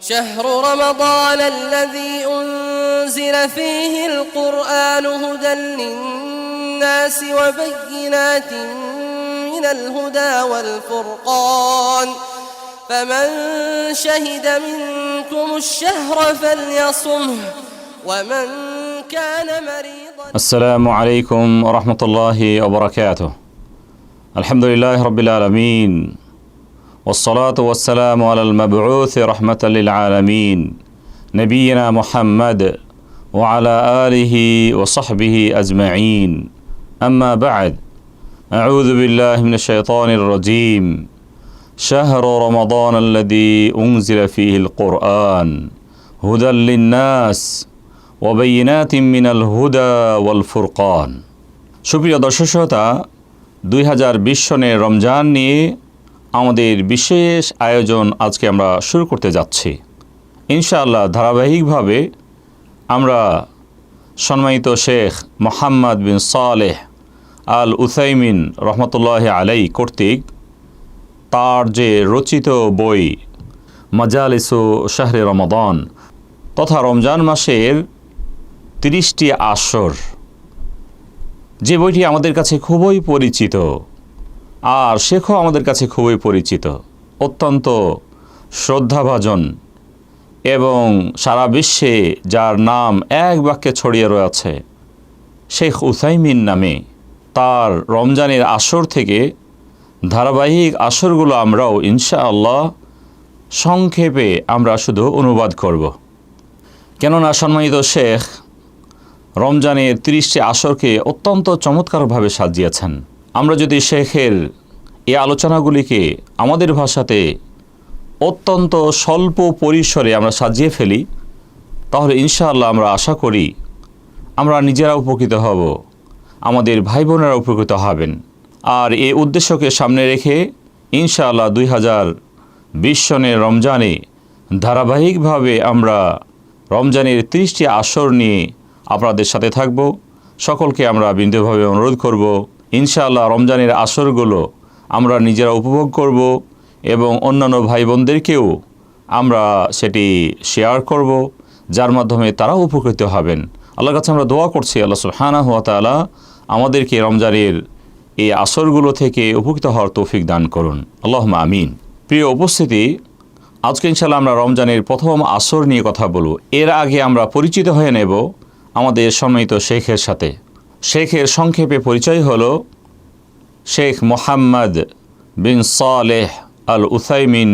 شهر رمضان الذي أنزل فيه القرآن هدى للناس وبينات من الهدى والفرقان. فمن شهد منكم الشهر فليصمه ومن كان مريضا السلام عليكم ورحمة الله وبركاته. الحمد لله رب العالمين. والصلاة والسلام على المبعوث رحمة للعالمين نبينا محمد وعلى آله وصحبه أجمعين أما بعد أعوذ بالله من الشيطان الرجيم شهر رمضان الذي أنزل فيه القرآن هدى للناس وبينات من الهدى والفرقان সুপ্রিয় দর্শক শ্রোতা দুই হাজার বিশ সনের রমজান নিয়ে আমাদের বিশেষ আয়োজন আজকে আমরা শুরু করতে যাচ্ছি। ইনশাআল্লাহ ধারাবাহিকভাবে আমরা সম্মানিত শেখ মোহাম্মদ বিন সালেহ আল উসাইমিন রহমতুল্লাহ আলাই কর্তৃক তার যে রচিত বই মাজালিসু শাহরে রমদান তথা রমজান মাসের তিরিশটি আসর, যে বইটি আমাদের কাছে খুবই পরিচিত। আর শেখও আমাদের কাছে খুবই পরিচিত। অত্যন্ত শ্রদ্ধাভাজন এবং সারা বিশ্বে যার নাম এক বাক্যে ছড়িয়ে রয়েছে, শেখ উসাইমিন নামে। তার রমজানের আসর থেকে ধারাবাহিক আসরগুলো আমরাও ইনশাআল্লাহ সংক্ষেপে আমরা শুধু অনুবাদ করব। কেননা সম্মানিত শেখ, রমজানের তিরিশটি আসরকে অত্যন্ত চমৎকারভাবে সাজিয়েছেন। আমরা যদি শেখের এই আলোচনাগুলিকে আমাদের ভাষাতে অত্যন্ত স্বল্প পরিসরে আমরা সাজিয়ে ফেলি, তাহলে ইনশাআল্লাহ আমরা আশা করি আমরা নিজেরা উপকৃত হব, আমাদের ভাই বোনেরা উপকৃত হবেন। আর এই উদ্দেশ্যকে সামনে রেখে ইনশাআল্লাহ দুই হাজার বিশ সনের রমজানে ধারাবাহিকভাবে আমরা রমজানের ত্রিশটি আসর নিয়ে আপনাদের সাথে থাকব। সকলকে আমরা বিন্দুভাবে অনুরোধ করব ইনশাআল্লাহ রমজানের আসরগুলো আমরা নিজেরা উপভোগ করব এবং অন্যান্য ভাই বোনদেরকেও আমরা সেটি শেয়ার করব, যার মাধ্যমে তারাও উপকৃত হবেন। আল্লাহর কাছে আমরা দোয়া করছি, আল্লাহ সুবহানাহু ওয়া তাআলা আমাদেরকে রমজানের এই আসরগুলো থেকে উপকৃত হওয়ার তৌফিক দান করুন। আল্লাহ আমিন। প্রিয় উপস্থিতি, আজকে ইনশাল্লাহ আমরা রমজানের প্রথম আসর নিয়ে কথা বলব। এর আগে আমরা পরিচিত হয়ে নেব আমাদের সম্মানিত শেখের সাথে। শেখের সংক্ষেপে পরিচয় হল শেখ মোহাম্মদ বিন সালেহ আল উসাইমিন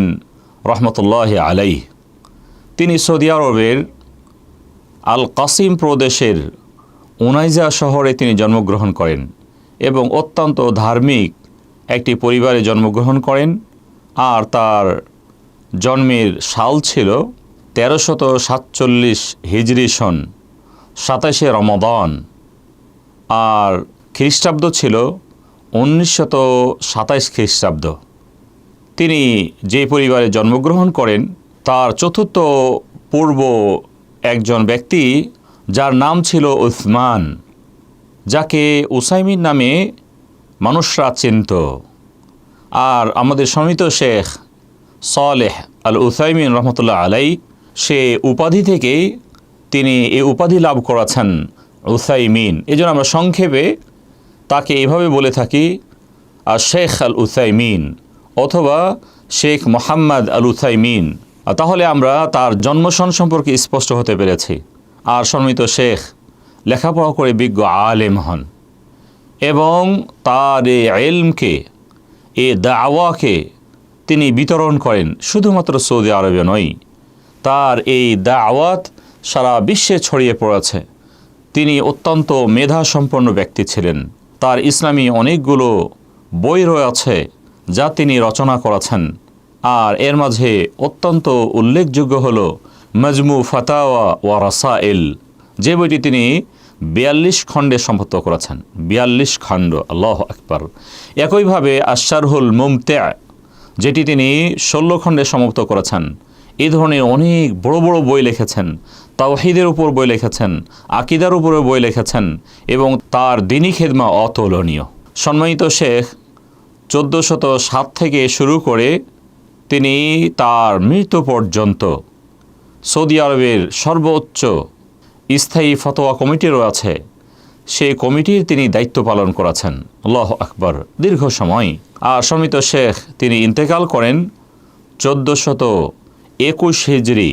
রহমতুল্লাহ আলাই তিনি সৌদি আরবের আল কাসিম প্রদেশের উনাইজা শহরে তিনি জন্মগ্রহণ করেন এবং অত্যন্ত ধার্মিক একটি পরিবারে জন্মগ্রহণ করেন। আর তার জন্মের সাল ছিল তেরোশত সাতচল্লিশ হিজরি সন সাতাশে রমদান। আর খ্রিস্টাব্দ ছিল উনিশশত সাতাইশ খ্রিস্টাব্দ। তিনি যে পরিবারে জন্মগ্রহণ করেন, তার চতুর্থ পূর্ব একজন ব্যক্তি, যার নাম ছিল উসমান, যাকে উসাইমিন নামে মানুষরা চিনত। আর আমাদের সমিত শেখ সলেহ আল উসাইমিন রহমতুল্লাহ আলাই সে উপাধি থেকে তিনি এ উপাধি লাভ করেছেন। উসাইমিন। এই জন্য আমরা সংক্ষেপে তাকে এভাবে বলে থাকি আর শেখ আল উসাইমিন অথবা শেখ মোহাম্মদ আল উসাইমিন। তাহলে আমরা তার জন্মসন সম্পর্কে স্পষ্ট হতে পেরেছি। আর সম্মিত শেখ লেখাপড়া করে বিজ্ঞ আলেম হন। এবং তার এই এলমকে, এ দাওয়াকে তিনি বিতরণ করেন শুধুমাত্র সৌদি আরবে নয়। তার এই দাওয়াত সারা বিশ্বে ছড়িয়ে পড়েছে। তিনি অত্যন্ত মেধা সম্পন্ন ব্যক্তি ছিলেন। তার ইসলামী অনেকগুলো বই রয়েছে যা তিনি রচনা করেছেন। আর এর মাঝে অত্যন্ত উল্লেখযোগ্য হল মজমু ফাতাওয়া ওয়া রাসাইল। যে বইটি তিনি বিয়াল্লিশ খণ্ডে সম্পত্ত করেছেন। বিয়াল্লিশ খণ্ড, আল্লাহ আকবর। একইভাবে আশারহুল মুমতে, যেটি তিনি ষোলো খণ্ডে সমাপ্ত করেছেন। এই ধরনের অনেক বড় বড় বই লিখেছেন তাওহিদের উপর বই লিখেছেন, আকিদার উপরে বই লিখেছেন এবং তার দিনী খেদমা অতুলনীয়। সম্মানিত শেখ, চোদ্দোশত সাত থেকে শুরু করে তিনি তার মৃত্যু পর্যন্ত সৌদি আরবের সর্বোচ্চ স্থায়ী ফতোয়া কমিটি রয়েছে। সেই কমিটির তিনি দায়িত্ব পালন করেছেন। লহ আকবর, দীর্ঘ সময়। আর সমিত শেখ, তিনি ইন্তেকাল করেন চোদ্দোশত একুশ হিজড়ি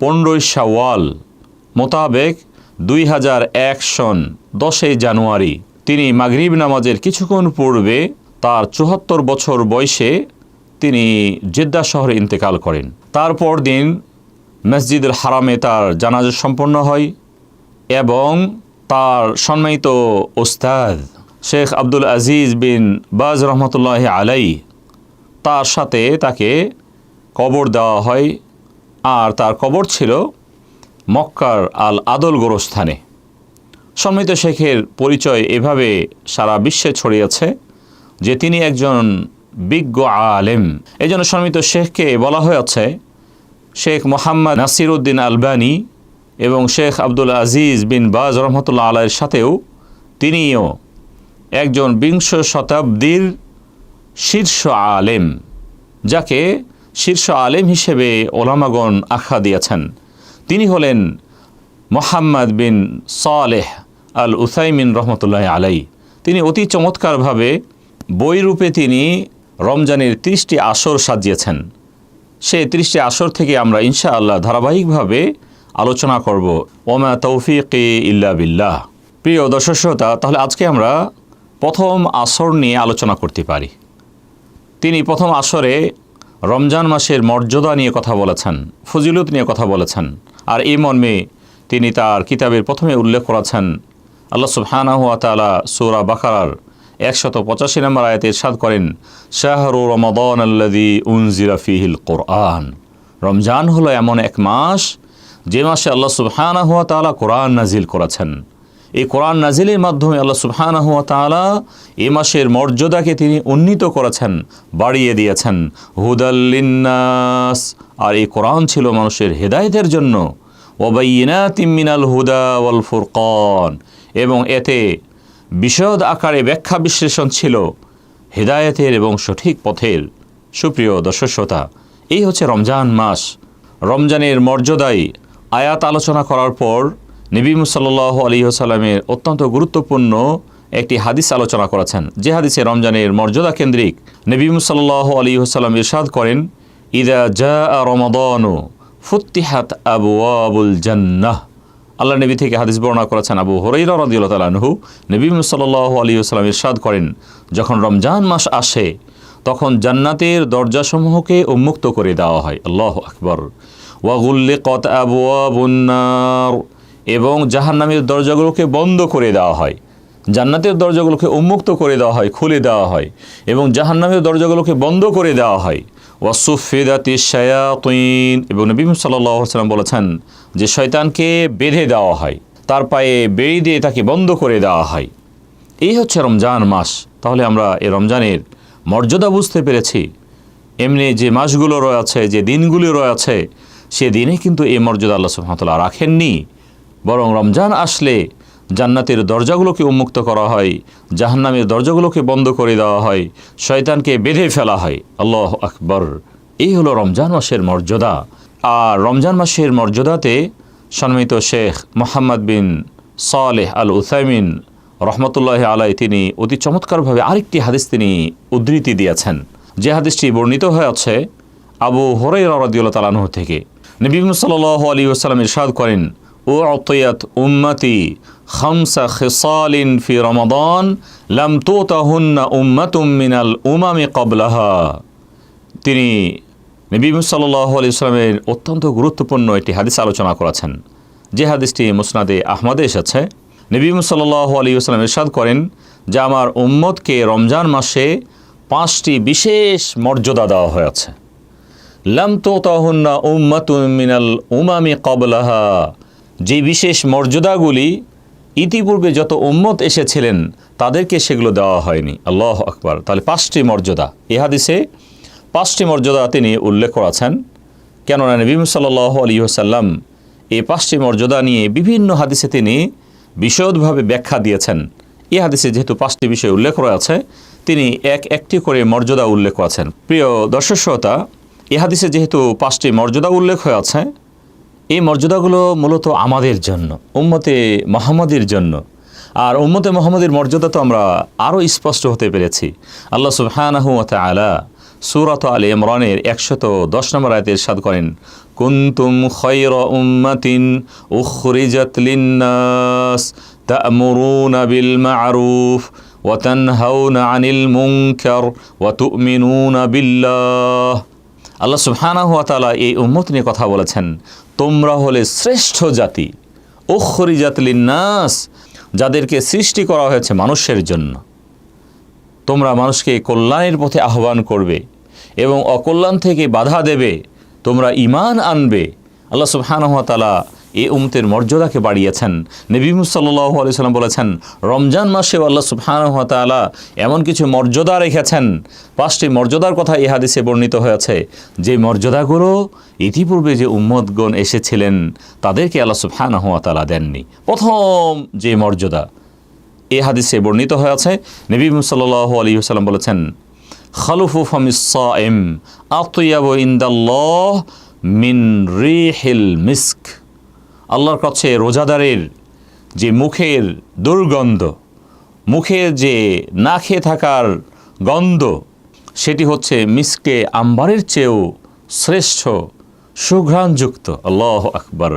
পনেরোই শাওয়াল মোতাবেক দুই হাজার এক সন দশই জানুয়ারি তিনি মাগরিব নামাজের কিছুক্ষণ পূর্বে তার চুহাত্তর বছর বয়সে তিনি জেদ্দা শহরে ইন্তেকাল করেন। তারপর দিন মসজিদুল হারামে তার জানাজা সম্পন্ন হয় এবং তার সম্মানিত ওস্তাদ শেখ আব্দুল আজিজ বিন বাজ রহমতুল্লাহ আলাই তার সাথে তাকে কবর দেওয়া হয়। আর তার কবর ছিল মক্কার আল আদল গোরস্থানে। সম্মিত শেখের পরিচয় এভাবে সারা বিশ্বে ছড়িয়েছে যে তিনি একজন বিজ্ঞ আলেম। এই জন্য সম্মিত শেখকে বলা হয়েছে শেখ মোহাম্মদ নাসির উদ্দিন আলবানি এবং শেখ আব্দুল আজিজ বিন বাজ রহমতুল্লাহ আলাইয়ের সাথেও তিনিও একজন বিংশ শতাব্দীর শীর্ষ আলেম, যাকে শীর্ষ আলেম হিসেবে ওলামাগণ আখ্যা দিয়েছেন। তিনি হলেন মোহাম্মদ বিন সালেহ আল উসাইমিন রহমতুল্লাহ আলাই তিনি অতি চমৎকারভাবে বইরূপে তিনি রমজানের ত্রিশটি আসর সাজিয়েছেন। সে ত্রিশটি আসর থেকে আমরা ইনশা আল্লাহ ধারাবাহিকভাবে আলোচনা করব। ওমা তৌফিক ইল্লা বিল্লাহ। প্রিয় দর্শক শ্রোতা, তাহলে আজকে আমরা প্রথম আসর নিয়ে আলোচনা করতে পারি। তিনি প্রথম আসরে রমজান মাসের মর্যাদা নিয়ে কথা বলেছেন, ফজিলত নিয়ে কথা বলেছেন। আর এই মর্মে তিনি তার কিতাবের প্রথমে উল্লেখ করেছেন, আল্লাহ সুবহানাহু ওয়া তাআলা সূরা বাকারার একশত পঁচাশি নম্বর আয়াতে ইরশাদ করেন, শাহরু রমাদান আল্লাদি উনজিরা ফিহিল কোরআন। রমজান হলো এমন এক মাস, যে মাসে আল্লাহ সুবহানাহু ওয়া তাআলা কোরআন নাজিল করেছেন। এই কোরআন নাজিলের মাধ্যমে আল্লাহ সুবহানাহু তাআলা এই মাসের মর্যাদাকে তিনি উন্নীত করেছেন, বাড়িয়ে দিয়েছেন। হুদাল্লিন্নাস আর এই কোরআন ছিল মানুষের হেদায়েতের জন্য। ওবাইনাতিম তিমিনাল হুদা ওয়াল ফুরকান। এবং এতে বিশদ আকারে ব্যাখ্যা বিশ্লেষণ ছিল হেদায়েতের এবং সঠিক পথের। সুপ্রিয় দর্শকতা এই হচ্ছে রমজান মাস। রমজানের মর্যাদায় আয়াত আলোচনা করার পর নবী মুসাল্লাহ আলী সাল্লামের অত্যন্ত গুরুত্বপূর্ণ একটি হাদিস আলোচনা করেছেন। যে হাদিসে রমজানের মর্যাদা কেন্দ্রিক নবী মুসাল্লাহ আলী সাল্লাম ইরশাদ করেন, ইদা জা রমাদানু ফুত্তিহাত আবু আবুল জান্নাহ। আল্লাহ নবী থেকে হাদিস বর্ণনা করেছেন আবু হরাইরা রাদিউল্লাহ তালানহু নবী সাল্লাহ আলী সাল্লাম ইরশাদ করেন, যখন রমজান মাস আসে, তখন জান্নাতের দরজাসমূহকে উন্মুক্ত করে দেওয়া হয়। আল্লাহ আকবর। ওয়াগুল্লে কত আবু আবুন্নার এবং জাহান্নামের দরজাগুলোকে বন্ধ করে দেওয়া হয়। জান্নাতের দরজাগুলোকে উন্মুক্ত করে দেওয়া হয়, খুলে দেওয়া হয় এবং জাহান্নামের দরজাগুলোকে বন্ধ করে দেওয়া হয়। ওয়াসুফেদাতি শায়াতিন এবং নবী সাল্লাহ সাল্লাম বলেছেন যে শয়তানকে বেঁধে দেওয়া হয়, তার পায়ে বেড়ি দিয়ে তাকে বন্ধ করে দেওয়া হয়। এই হচ্ছে রমজান মাস। তাহলে আমরা এই রমজানের মর্যাদা বুঝতে পেরেছি। এমনি যে মাসগুলো রয়েছে, যে দিনগুলি রয়েছে, সে দিনে কিন্তু এই মর্যাদা আল্লাহ সুহামতাল্লাহ রাখেননি। বরং রমজান আসলে জান্নাতের দরজাগুলোকে উন্মুক্ত করা হয়, জাহান্নামের দরজাগুলোকে বন্ধ করে দেওয়া হয়, শয়তানকে বেঁধে ফেলা হয়। আল্লাহ আকবর। এই হলো রমজান মাসের মর্যাদা। আর রমজান মাসের মর্যাদাতে সম্মিত শেখ মোহাম্মদ বিন সালেহ আল উসাইমিন রহমতুল্লাহ আলাই তিনি অতি চমৎকারভাবে আরেকটি হাদিস তিনি উদ্ধৃতি দিয়েছেন। যে হাদিসটি বর্ণিত হয়েছে আবু হরাই রদিউল্লা তালানহ থেকে। নবী সাল আলী আসসালাম ইরশাদ করেন অতয়াত উম্মতি খামসা খেসালিন ফি রমাদান, লাম তো তাহুন্না উম্মাতুম মিনাল উমামি কবলাহা তিনি নবী সাল্লাহ আলি ইসলামের অত্যন্ত গুরুত্বপূর্ণ একটি হাদিস আলোচনা করেছেন। যে হাদিসটি মুসনাদে আহমদে এসেছে, নবী সাল্লাহ আলী ইসলাম ইরশাদ করেন যে আমার উম্মতকে রমজান মাসে পাঁচটি বিশেষ মর্যাদা দেওয়া হয়েছে। লাম তো তাহুন্না উম্মাতুম মিনাল উমামি কবলাহা যে বিশেষ মর্যাদাগুলি ইতিপূর্বে যত উম্মত এসেছিলেন, তাদেরকে সেগুলো দেওয়া হয়নি। আল্লাহ আকবার। তাহলে পাঁচটি মর্যাদা। এ হাদিসে পাঁচটি মর্যাদা তিনি উল্লেখ করেছেন। কেননা নবী সাল্লাহ আলী সাল্লাম এই পাঁচটি মর্যাদা নিয়ে বিভিন্ন হাদিসে তিনি বিশদভাবে ব্যাখ্যা দিয়েছেন। এ হাদিসে যেহেতু পাঁচটি বিষয় উল্লেখ রয়েছে তিনি এক একটি করে মর্যাদা উল্লেখ করেছেন। প্রিয় দর্শক শ্রোতা, এ হাদিসে যেহেতু পাঁচটি মর্যাদা উল্লেখ হয়ে আছে এই মর্যাদাগুলো মূলত আমাদের জন্য, উম্মতে মোহাম্মদের জন্য। আর উম্মতে মোহাম্মদের মর্যাদা তো আমরা আরও স্পষ্ট হতে পেরেছি। আল্লাহ সুবহানাহু ওয়া তাআলা সূরাত আল ইমরানের একশত দশ নম্বর আয়াতে ইরশাদ করেন, কুনতুম খায়রা উম্মাতিন উখরিজাত লিন-নাস তা'মুরুনা বিল মা'রুফ আনিল মুনকার ওয়া তু'মিনুনা বিল্লাহ। আল্লাহ সুবহানাহু ওয়া তাআলা এই উম্মত নিয়ে কথা বলেছেন। তোমরা হলে শ্রেষ্ঠ জাতি। অক্ষরি লিন-নাস, যাদেরকে সৃষ্টি করা হয়েছে মানুষের জন্য। তোমরা মানুষকে কল্যাণের পথে আহ্বান করবে এবং অকল্যাণ থেকে বাধা দেবে। তোমরা ইমান আনবে। আল্লাহ সুবহানাহু ওয়া উমতের মর্যাদাকে বাড়িয়েছেন। নবী সাল্লাল্লাহু আলাইহি সাল্লাম বলেছেন, রমজান মাসে আল্লাহ সুবহানাহু ওয়া এমন কিছু মর্যাদা রেখেছেন, পাঁচটি মর্যাদার কথা এই হাদিসে বর্ণিত হয়েছে। যে মর্যাদাগুলো ইতিপূর্বে যে উম্মদগণ এসেছিলেন, তাদেরকে আল্লাহ সুবহানাহু ওয়া দেননি। প্রথম যে মর্যাদা, এ হাদিসে বর্ণিত হয়েছে, নবী সাল্লাল্লাহু আলাইহি সাল্লাম বলেছেন, খালুফু আতিয়াবু ইনদাল্লাহ মিন রিহিল মিস্ক। আল্লাহর কাছে রোজাদারের যে মুখের দুর্গন্ধ, মুখের যে না খেয়ে থাকার গন্ধ, সেটি হচ্ছে মিসকে আম্বারের চেয়েও শ্রেষ্ঠ, সুঘ্রাণযুক্ত। আল্লাহ আকবর।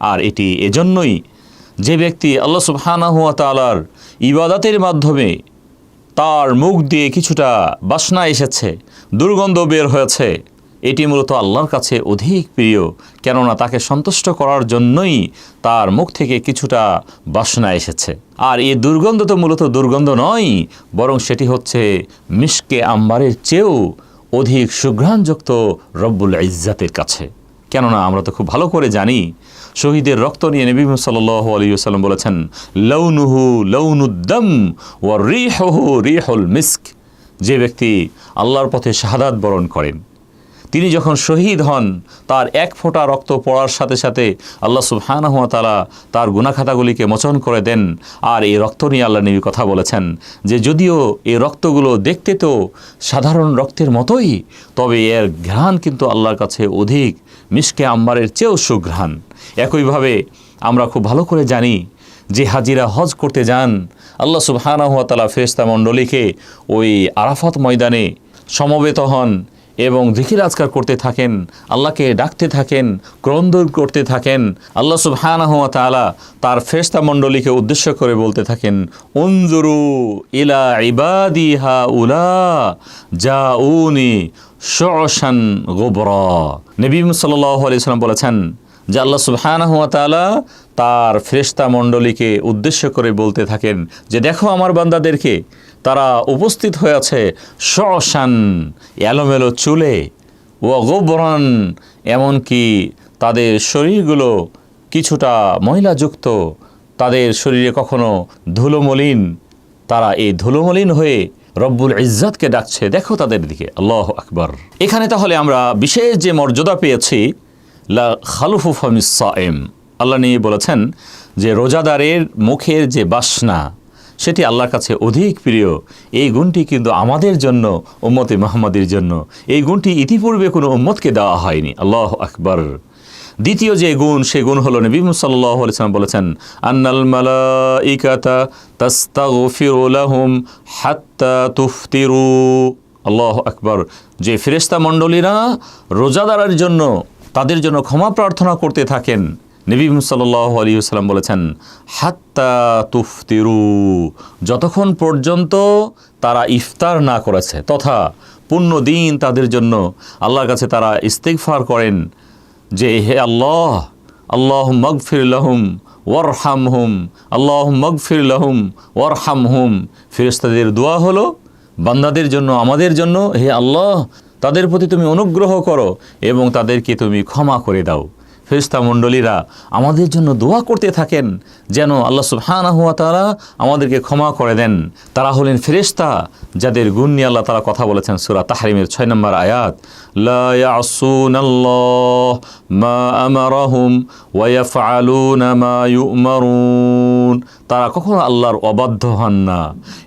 আর এটি এজন্যই যে ব্যক্তি আল্লাহ সুবহানাহু ওয়া তাআলার ইবাদতের মাধ্যমে তার মুখ দিয়ে কিছুটা বাসনা এসেছে, দুর্গন্ধ বের হয়েছে এটি মূলত আল্লাহর কাছে অধিক প্রিয়, কেননা তাকে সন্তুষ্ট করার জন্যই তার মুখ থেকে কিছুটা বাসনা এসেছে। আর এই দুর্গন্ধ তো মূলত দুর্গন্ধ নয়, বরং সেটি হচ্ছে মিশকে আম্বারের চেয়েও অধিক সুঘ্রাণযুক্ত রব্বুল ইজ্জাতের কাছে। কেননা আমরা তো খুব ভালো করে জানি, শহীদের রক্ত নিয়ে নবী সাল্লাল্লাহু আলাইহি ওয়াসাল্লাম বলেছেন লৌনুহু লৌনুদ্দম ও রিহহু রিহুল মিস্ক। যে ব্যক্তি আল্লাহর পথে শাহাদাত বরণ করেন। তিনি যখন শহীদ হন, তার এক ফোঁটা রক্ত পড়ার সাথে সাথে আল্লাহ সুবহানাহু ওয়া তাআলা তার গুনাখাতাগুলিকে মোচন করে দেন আর এই রক্ত নিয়ে আল্লাহ নবী কথা বলেছেন যে যদিও এই রক্তগুলো দেখতে তো সাধারণ রক্তের মতোই, তবে এর ঘ্রাণ কিন্তু আল্লাহর কাছে অধিক মিসকে আম্বারের চেয়েও সুঘ্রাণ। একইভাবে আমরা খুব ভালো করে জানি যে হাজিরা হজ করতে যান, আল্লাহ সুবহানাহু ওয়া তাআলা ফেরেশতা মণ্ডলীকে ওই আরাফাত ময়দানে সমবেত হন এবং জিকির আজকার করতে থাকেন, আল্লাহকে ডাকতে থাকেন, ক্রন্দন করতে থাকেন, আল্লাহ সুবহানাহু ওয়া তাআলা তার ফেরেশতা মণ্ডলীকে উদ্দেশ্য করে বলতে থাকেন, উনজুরু ইলা ইবাদি হাউলা জাউনি শুশান গুবরা। নবী সাল্লাল্লাহু আলাইহি সাল্লাম বলেছেন যে আল্লাহ সুবহানাহু ওয়া তাআলা তার ফেরেশতা মণ্ডলীকে উদ্দেশ্য করে বলতে থাকেন যে, দেখো আমার বান্দাদেরকে তারা উপস্থিত হয়েছে শশান, এলোমেলো চুলে ও গোবরণ এমনকি তাদের শরীরগুলো কিছুটা ময়লাযুক্ত। তাদের শরীরে কখনো ধুলোমলিন। তারা এই ধুলোমলিন হয়ে রব্বুল ইজ্জাতকে ডাকছে, দেখো তাদের দিকে, আল্লাহ আকবর। এখানে তাহলে আমরা বিশেষ যে মর্যাদা পেয়েছি, লা খালুফু ফামিসাইম আল্লাহ নিয়ে বলেছেন যে রোজাদারের মুখের যে বাসনা সেটি আল্লাহর কাছে অধিক প্রিয়। এই গুণটি কিন্তু আমাদের জন্য, উম্মতে মোহাম্মদের জন্য। এই গুণটি ইতিপূর্বে কোনো উম্মতকে দেওয়া হয়নি। আল্লাহ আকবর। দ্বিতীয় যে গুণ, সে গুণ হলো নবী সাল্লাহ বলেছেন, আন্নাল তুফতিরু। আল্লাহ আকবর। যে ফেরেশতা মণ্ডলীরা রোজাদারের জন্য, তাদের জন্য ক্ষমা প্রার্থনা করতে থাকেন। নবী সাল্লাহ আলী সাল্লাম বলেছেন, হাত্তা তুফতিরু যতক্ষণ পর্যন্ত তারা ইফতার না করেছে, তথা পূর্ণ দিন তাদের জন্য আল্লাহর কাছে তারা ইস্তেকফার করেন যে, হে আল্লাহ আল্লাহ মগফির লাহুম ওয়ারহাম হুম আল্লাহ মগফির লাহুম ওয়ারহাম হুম ফেরেস্তাদের দোয়া হলো, বান্দাদের জন্য, আমাদের জন্য, হে আল্লাহ, তাদের প্রতি তুমি অনুগ্রহ করো এবং তাদেরকে তুমি ক্ষমা করে দাও। ফেরিস্তা মণ্ডলীরা আমাদের জন্য দোয়া করতে থাকেন, যেন আল্লাহ সুবহানাহু হুয়া তারা আমাদেরকে ক্ষমা করে দেন। তারা হলেন ফেরেশতা, যাদের গুণ নিয়ে আল্লাহ তারা কথা বলেছেন সুরা তাহরিমের ছয় নম্বর আয়াত তারা কখনো আল্লাহর অবাধ্য হন না,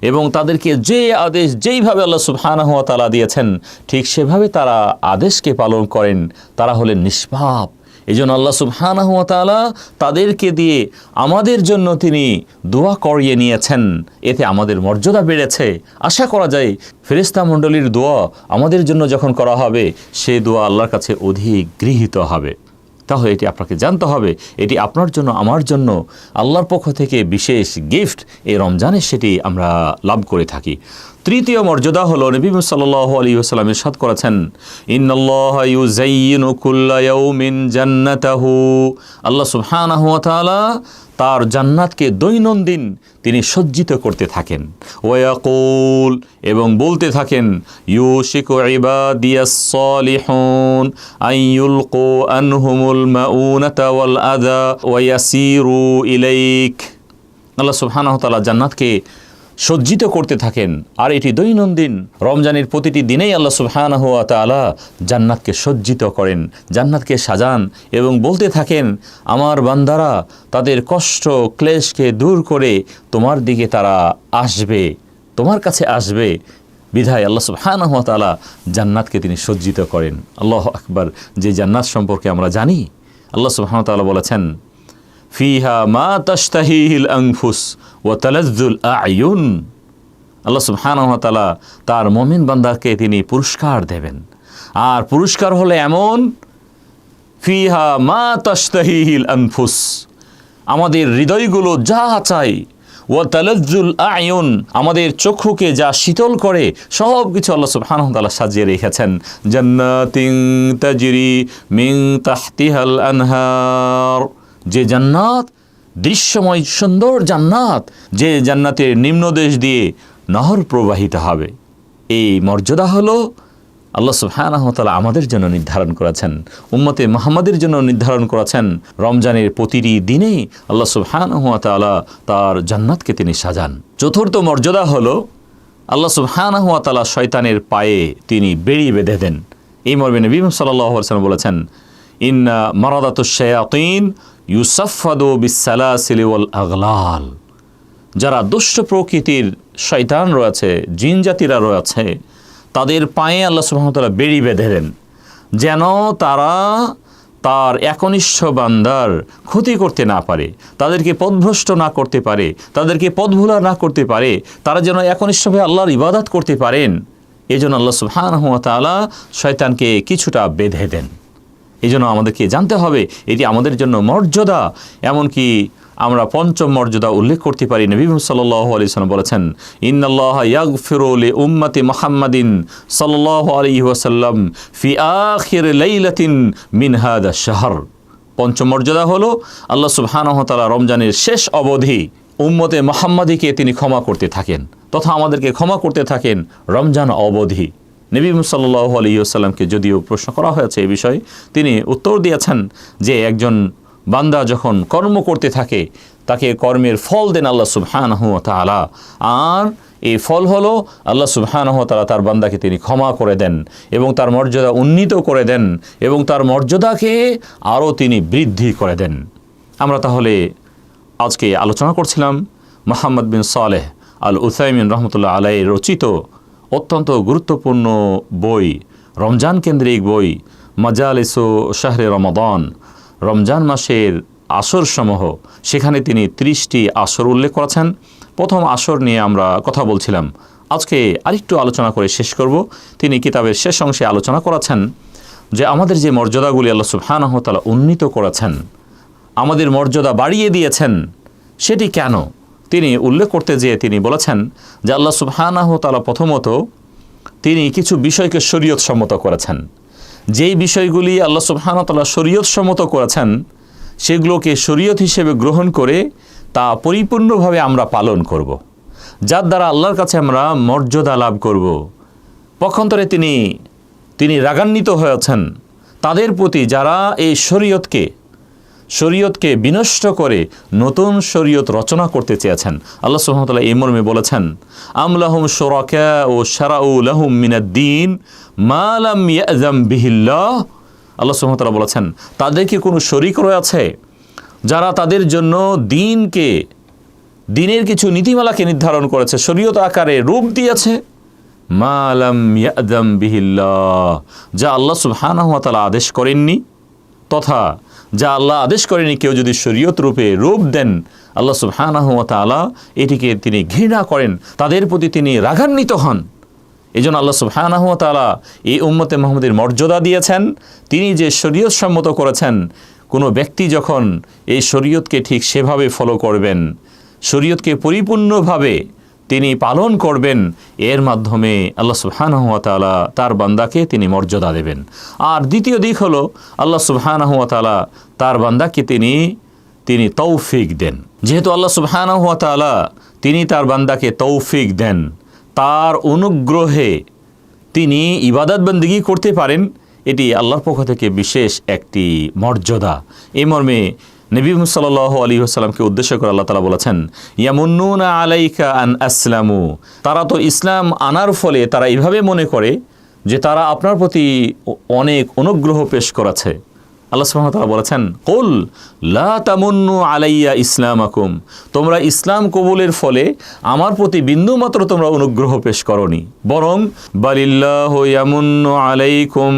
এবং তাদেরকে যে আদেশ যেইভাবে আল্লাহ সুবহানাহু ওয়া তাআলা দিয়েছেন, ঠিক সেভাবে তারা আদেশকে পালন করেন। তারা হলেন নিষ্পাপ এই জন্য আল্লাহ সুবহানাহু ওয়া তাআলা তাদেরকে দিয়ে আমাদের জন্য তিনি দোয়া করিয়ে নিয়েছেন। এতে আমাদের মর্যাদা বেড়েছে। আশা করা যায় ফেরেস্তা মণ্ডলীর দোয়া আমাদের জন্য যখন করা হবে, সে দোয়া আল্লাহর কাছে অধিক গৃহীত হবে। তাহলে এটি আপনাকে জানতে হবে, এটি আপনার জন্য, আমার জন্য। আল্লাহর পক্ষ থেকে বিশেষ গিফট এই রমজানে সেটি আমরা লাভ করে থাকি। তৃতীয় মর্যাদা হলো নবী সাল্লাল্লাহু আলাইহি ওয়াসাল্লাম ইরশাদ করেছেন আল্লাহ সুবহানাহু তার জান্নাতকে দৈনন্দিন তিনি সজ্জিত করতে থাকেন। ওয়াকুল এবং বলতে থাকেন আইয়ুলকু আনহুমুল ওয়াল আযা ওয়া ইয়াসিরু ইলাইক। আল্লাহ সুবহানাহু জান্নাতকে সজ্জিত করতে থাকেন। আর এটি দৈনন্দিন রমজানের প্রতিটি দিনেই আল্লাহ সুবহানাহু ওয়া তাআলা জান্নাতকে সজ্জিত করেন, জান্নাতকে সাজান এবং বলতে থাকেন, আমার বান্দারা তাদের কষ্ট, ক্লেশকে দূর করে তোমার দিকে তারা আসবে, তোমার কাছে আসবে। বিধায় আল্লাহ সুবহানাহু ওয়া তাআলা জান্নাতকে তিনি সজ্জিত করেন। আল্লাহ আকবার, যে জান্নাত সম্পর্কে আমরা জানি, আল্লাহ সুবহানাহু ওয়া বলেছেন ফিহা মা তাস্তাহিল আংফুস ও তালাজ্জুল আয়ুন। আল্লাহ সুবহানাহু তার মমিন বান্দাকে তিনি পুরস্কার দেবেন। আর পুরস্কার হলে এমন, ফিহা মা তাস্তাহিল আনফুস। আমাদের হৃদয়গুলো যা চাই ও তালাজ্জুল আয়ুন, আমাদের চক্ষুকে যা শীতল করে, সব কিছু আল্লাহ সুবহানাহু সাজিয়ে রেখেছেন। জান্নাতিন তাজরি মিন তাহতিহাল আনহার। যে জান্নাত, দৃশ্যময় সুন্দর জান্নাত, যে জান্নাতের নিম্নদেশ দিয়ে নহর প্রবাহিত হবে। এই মর্যাদা হলো আল্লাহ সুবহানাহু ওয়া আমাদের জন্য নির্ধারণ করেছেন, উম্মতে মুহাম্মাদের জন্য নির্ধারণ করেছেন। রমজানের প্রতিটি দিনেই আল্লাহ তাআলা তার জান্নাতকে তিনি সাজান। চতুর্থ মর্যাদা হল আল্লাহ তাআলা শয়তানের পায়ে তিনি বেড়ি বেঁধে দেন। এই মর্মে নবী সাল্লাল্লাহু আলাইহি ওয়াসাল্লাম বলেছেন, ইন্না মারাদাতুশ শায়াতিন ইউসাফাদু বিসালাসিল ওয়াল আগলাল যারা দুষ্ট প্রকৃতির শয়তান রয়েছে, জিন জাতিরা রয়েছে, তাদের পায়ে আল্লাহ সুবহানাহু বেড়ি বেঁধে দেন, যেন তারা তার একনিষ্ঠ বান্দার ক্ষতি করতে না পারে, তাদেরকে পদভ্রষ্ট না করতে পারে, তাদেরকে পদভুলা না করতে পারে, তারা যেন একনিষ্ঠভাবে আল্লাহর ইবাদত করতে পারেন এই জন্য আল্লাহ সুবহানাহু ওয়া তাআলা শয়তানকে কিছুটা বেঁধে দেন। এই জন্য আমাদেরকে জানতে হবে, এটি আমাদের জন্য মর্যাদা। এমনকি আমরা পঞ্চম মর্যাদা উল্লেখ করতে পারি। নবী সাল্লাহ আলি সাল্লাম বলেছেন, ইন্নাল্লাহ ইয়াগফিরুল উম্মতি মুহাম্মাদিন সাল্লাল্লাহু আলাইহি ওয়াসাল্লাম ফি আখির লাইলাতিন মিন হাদা শাহর। পঞ্চম মর্যাদা হলো আল্লাহ সুবহানাহু ওয়া তাআলা রমজানের শেষ অবধি উম্মতে মোহাম্মদীকে তিনি ক্ষমা করতে থাকেন। তথা আমাদেরকে ক্ষমা করতে থাকেন রমজান অবধি। নবী সাল্লাহ আলিয়াল্লামকে যদিও প্রশ্ন করা হয়েছে এই বিষয়ে, তিনি উত্তর দিয়েছেন যে একজন বান্দা যখন কর্ম করতে থাকে, তাকে কর্মের ফল দেন আল্লাহ সুবহানাহু ওয়া তাআলা। আর এই ফল হলো আল্লাহ সুবহানাহু ওয়া তাআলা তার বান্দাকে তিনি ক্ষমা করে দেন এবং তার মর্যাদা উন্নীত করে দেন এবং তার মর্যাদাকে আরও তিনি বৃদ্ধি করে দেন। আমরা তাহলে আজকে আলোচনা করছিলাম মোহাম্মদ বিন সালেহ আল উসাইমিন রহমতুল্লাহ আলাই রচিত অত্যন্ত গুরুত্বপূর্ণ বই, রমজান কেন্দ্রিক বই, মাজালিসো শাহরে রমাদান। রমজান মাসের আসরসমূহ, সেখানে তিনি ত্রিশটি আসর উল্লেখ করেছেন। প্রথম আসর নিয়ে আমরা কথা বলছিলাম। আজকে আরেকটু আলোচনা করে শেষ করব। তিনি কিতাবের শেষ অংশে আলোচনা করেছেন যে আমাদের যে মর্যাদাগুলি আল্লাহ সুবহানাহু ওয়া উন্নীত করেছেন, আমাদের মর্যাদা বাড়িয়ে দিয়েছেন, সেটি কেন? তিনি উল্লেখ করতে যেয়ে তিনি বলেছেন যে আল্লাহ সুবহানাহু তাআলা প্রথমত তিনি কিছু বিষয়কে শরীয়ত সম্মত করেছেন যেই বিষয়গুলি আল্লাহ সুবহানাহু তাআলা শরীয়ত সম্মত করেছেন, সেগুলোকে শরীয়ত হিসেবে গ্রহণ করে তা পরিপূর্ণভাবে আমরা পালন করব। যার দ্বারা আল্লাহর কাছে আমরা মর্যাদা লাভ করব। পক্ষান্তরে তিনি তিনি রাগান্বিত হয়েছেন তাদের প্রতি যারা এই শরীয়তকে শরীয়তকে বিনষ্ট করে নতুন শরীয়ত রচনা করতে চেয়েছেন। আল্লাহ সুহামতাল্লাহ এই মর্মে বলেছেন আমলাহুম শোরাকা ও শারাউ লাহুম মিনাদ্দিন মালাম ইয়াজাম বিহিল্লাহ। আল্লাহ সুহামতাল্লাহ বলেছেন, তাদের কি কোনো শরিক রয়েছে যারা তাদের জন্য দিনকে, দিনের কিছু নীতিমালাকে নির্ধারণ করেছে? শরীয়ত আকারে রূপ দিয়েছে মালাম ইয়াদাম বিহিল্লাহ। যা আল্লাহ সুবহানাহু ওয়া তাআলা আদেশ করেননি, তথা যা আল্লাহ আদেশ করেনি, কেউ যদি শরীয়ত রূপে রূপ দেন, আল্লাহ সুবহানাহু তাআলা এটিকে তিনি ঘৃণা করেন, তাদের প্রতি তিনি রাগান্বিত হন। এই জন্য আল্লাহ সুবহানাহু তাআলা এই উম্মতে মোহাম্মদের মর্যাদা দিয়েছেন। তিনি যে শরীয়ত সম্মত করেছেন, কোনো ব্যক্তি যখন এই শরীয়তকে ঠিক সেভাবে ফলো করবেন, শরীয়তকে পরিপূর্ণভাবে তিনি পালন করবেন, এর মাধ্যমে আল্লাহ সুবহানাহু ওয়া তাআলা তার বান্দাকে তিনি মর্যাদা দেবেন। আর দ্বিতীয় দিক হলো, আল্লাহ সুবহানাহু ওয়া তাআলা তার বান্দাকে তিনি তিনি তৌফিক দেন। যেহেতু আল্লাহ তাআলা তিনি তার বান্দাকে তৌফিক দেন, তার অনুগ্রহে তিনি ইবাদত বন্দিগি করতে পারেন, এটি আল্লাহর পক্ষ থেকে বিশেষ একটি মর্যাদা। এই মর্মে নবী সাল আলী সাল্লামকে উদ্দেশ্য করে আল্লাহ তালা বলেছেন, ইয়ামুন্নুনা আলাইকা আন আসলামু। তারা তো ইসলাম আনার ফলে তারা এভাবে মনে করে যে তারা আপনার প্রতি অনেক অনুগ্রহ পেশ করেছে। আল্লাহ তাআলা বলেছেন, কুল লা তামুন্নু আলাইয়া ইসলামাকুম। তোমরা ইসলাম কবুলের ফলে আমার প্রতি বিন্দুমাত্র তোমরা অনুগ্রহ পেশ করনি। বরং, বালিল্লাহু ইয়ামুন্নু আলাইকুম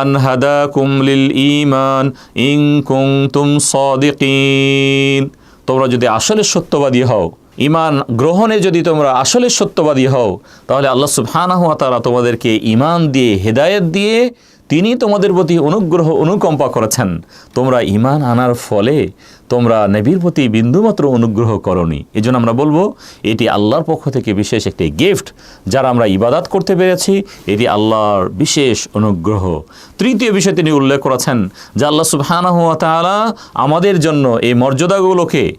আন হাদাকুম লিল ঈমান ইন কুনতুম সাদিকিন। তোমরা যদি আসলে সত্যবাদী হও ইমান গ্রহণে যদি তোমরা আসলে সত্যবাদী হও, তাহলে আল্লাহ সুবহানাহু ওয়া তাআলা তোমাদেরকে ইমান দিয়ে হেদায়েত দিয়ে তিনি তোমাদের প্রতি অনুগ্রহ, অনুকম্পা করেছেন। তোমরা ইমান আনার ফলে তোমরা নবীর প্রতি বিন্দুমাত্র অনুগ্রহ করনি। এই জন্য আমরা বলব, এটি আল্লাহর পক্ষ থেকে বিশেষ একটি গিফট যারা আমরা ইবাদাত করতে পেরেছি। এটি আল্লাহর বিশেষ অনুগ্রহ। তৃতীয় বিষয় তিনি উল্লেখ করেছেন, যে আল্লাহ সুবহানাহু তাআলা আমাদের জন্য এই মর্যাদাগুলোকে,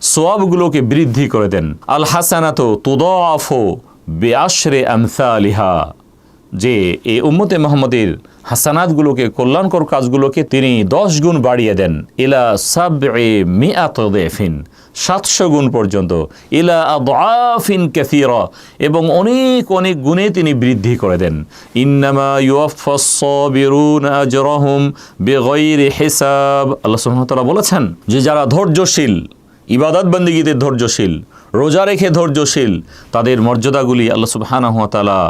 সোয়াবগুলোকে বৃদ্ধি করে দেন। আল হাসানাত তুদাফো বেআশরে আমসালিহা। যে এই উম্মতে মোহাম্মদের হাসানাতগুলোকে, কল্যাণকর কাজগুলোকে তিনি দশ গুণ বাড়িয়ে দেন। ইলা সাব এ মিয়াত দেফিন, সাতশো গুণ পর্যন্ত। ইলা আদআফিন কাসীরা, এবং অনেক অনেক গুণে তিনি বৃদ্ধি করে দেন। ইন্নামা আজরাহুম বিগাইরি হিসাব। আল্লাহ তাআলা বলেছেন যে, যারা ধৈর্যশীল ইবাদত বন্দিগিতে ধৈর্যশীল রোজা রেখে ধৈর্যশীল, তাদের মর্যাদাগুলি আল্লাহ সুবহানাহু ওয়া তাআলা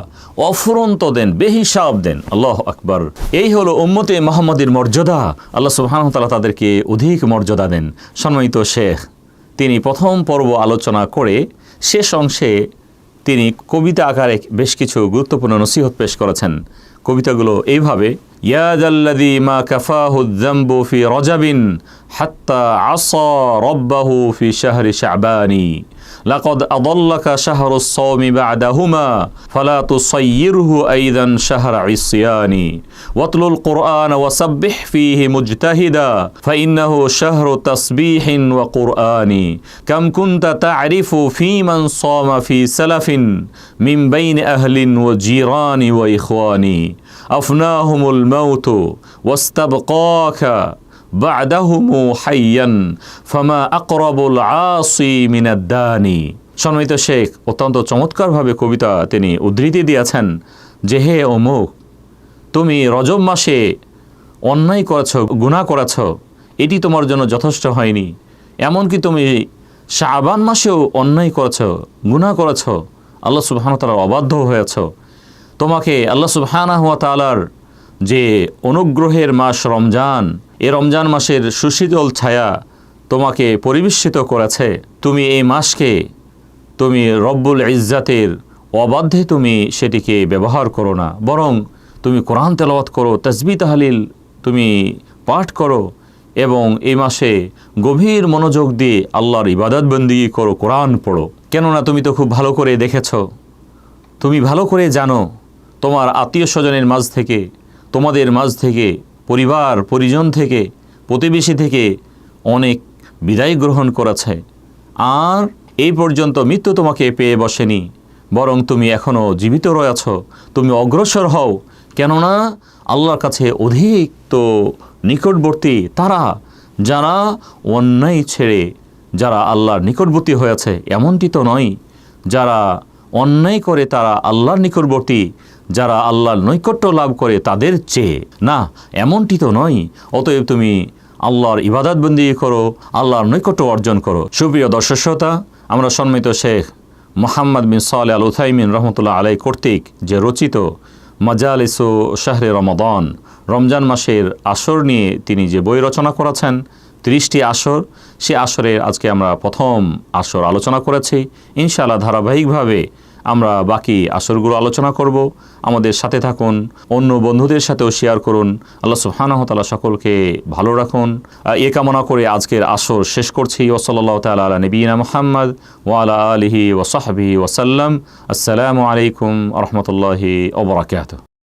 অফুরন্ত দেন, বেহিসাব দেন। আল্লাহ আকবর। এই হলো উম্মতে মোহাম্মদের মর্যাদা। আল্লাহ সুবহানাহু ওয়া তাদেরকে অধিক মর্যাদা দেন। সম্মানিত শেখ, তিনি প্রথম পর্ব আলোচনা করে শেষ অংশে তিনি কবিতা আকারে বেশ কিছু গুরুত্বপূর্ণ নসিহত পেশ করেছেন। কবিতাগুলো এইভাবে ইয়াদাল্লাদি মা কাফাহু যামবু ফি রজাবিন হাত্তা আসা রব্বাহু ফি শাহরি শাবানি। لقد أضلك شهر الصوم بعدهما فلا تصيره أيضا شهر عصيان. واتل القرآن وسبح فيه مجتهدا فإنه شهر تسبيح وقرآن. كم كنت تعرف في من صام في سلف من بين أهل وجيران وإخوان؟ أفناهم الموت واستبقاك. বাদাহুমু হাইয়ান, ফমা আকরবুল আসি মিনাদ্দানি সম্মানিত শেখ, অত্যন্ত চমৎকারভাবে কবিতা তিনি উদ্ধৃতি দিয়েছেন, যে হে অমুক, তুমি রজব মাসে অন্যায় করেছ গুণা করেছ, এটি তোমার জন্য যথেষ্ট হয়নি। এমনকি তুমি শাবান মাসেও অন্যায় করেছ গুণা করেছ, আল্লাহ সুবাহান তালার অবাধ্য হয়েছ। তোমাকে আল্লাহ সুবাহানা হুয়া তালার যে অনুগ্রহের মাস রমজান, এ রমজান মাসের সুশীতল ছায়া তোমাকে পরিবেশিত করেছে। তুমি এই মাসকে, তুমি রব্বুল ইজ্জাতের অবাধ্যে তুমি সেটিকে ব্যবহার করো না। বরং তুমি কোরআন তেলাওয়াত করো তসবি তাহলিল তুমি পাঠ করো এবং এই মাসে গভীর মনোযোগ দিয়ে আল্লাহর ইবাদত করো, কোরআন পড়ো। কেননা তুমি তো খুব ভালো করে দেখেছ। তুমি ভালো করে জানো, তোমার আত্মীয় স্বজনের মাঝ থেকে তোমাদের মাঝ থেকে, পরিবার, পরিজন থেকে, প্রতিবেশী থেকে অনেক বিদায় গ্রহণ করেছে। আর এই পর্যন্ত মৃত্যু তোমাকে পেয়ে বসেনি। বরং তুমি এখনও জীবিত রয়েছ। তুমি অগ্রসর হও। কেননা আল্লাহর কাছে অধিক তো নিকটবর্তী তারা যারা অন্যায় ছেড়ে, যারা আল্লাহর নিকটবর্তী হয়েছে, এমনটি তো নয়। যারা অন্যায় করে তারা আল্লাহর নিকটবর্তী, যারা আল্লাহর নৈকট্য লাভ করে তাদের চেয়ে। না, এমনটি তো নয়। অতএব তুমি আল্লাহর ইবাদত বন্দি করো, আল্লাহর নৈকট্য অর্জন করো। সুপ্রিয় দর্শক শ্রোতা, আমরা সম্মিত শেখ মোহাম্মদ বিন সালে আল উথাইমিন রহমতুল্লাহ আলাই কর্তৃক যে রচিত মাজালিসু শাহরে রমাদান, রমজান মাসের আসর নিয়ে তিনি যে বই রচনা করেছেন, ত্রিশটি আসর, সে আসরের আজকে আমরা প্রথম আসর আলোচনা করেছি। ইনশাআল্লাহ ধারাবাহিকভাবে আমরা বাকি আসরগুলো আলোচনা করব। আমাদের সাথে থাকুন, অন্য বন্ধুদের সাথেও শেয়ার করুন। আল্লাহ সুবহানাহু সকলকে ভালো রাখুন। এ কামনা করে আজকের আসর শেষ করছি। ওসল্লাহ তালা নবীনা মোহাম্মদ ওয়ালা আলহি ওসাহাবি ওসাল্লাম আসসালামু আলাইকুম রহমতুল্লাহি ওবরাকাত